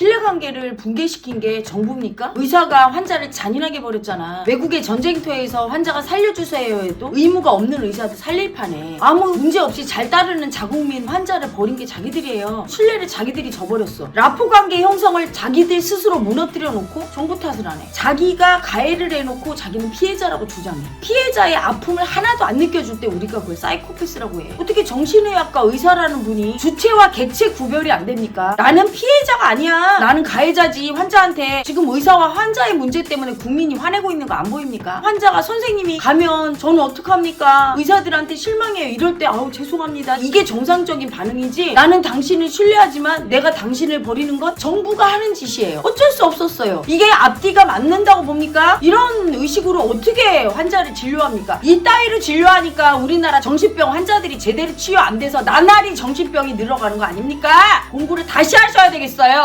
신뢰관계를 붕괴시킨 게 정부입니까? 의사가 환자를 잔인하게 버렸잖아. 외국의 전쟁터에서 환자가 살려주세요 해도 의무가 없는 의사도 살릴 판에 아무 문제 없이 잘 따르는 자국민 환자를 버린 게 자기들이에요. 신뢰를 자기들이 저버렸어. 라포 관계 형성을 자기들 스스로 무너뜨려 놓고 정부 탓을 하네. 자기가 가해를 해놓고 자기는 피해자라고 주장해. 피해자의 아픔을 하나도 안 느껴줄 때 우리가 그걸 사이코패스라고 해. 어떻게 정신의학과 의사라는 분이 주체와 객체 구별이 안 됩니까? 나는 피해자가 아니야. 나는 가해자지. 환자한테 지금 의사와 환자의 문제 때문에 국민이 화내고 있는 거 안 보입니까? 환자가 선생님이 가면 저는 어떡합니까? 의사들한테 실망해요. 이럴 때 아우 죄송합니다. 이게 정상적인 반응이지. 나는 당신을 신뢰하지만 내가 당신을 버리는 건 정부가 하는 짓이에요. 어쩔 수 없었어요. 이게 앞뒤가 맞는다고 봅니까? 이런 의식으로 어떻게 환자를 진료합니까? 이 따위로 진료하니까 우리나라 정신병 환자들이 제대로 치유 안 돼서 나날이 정신병이 늘어가는 거 아닙니까? 공부를 다시 하셔야 되겠어요.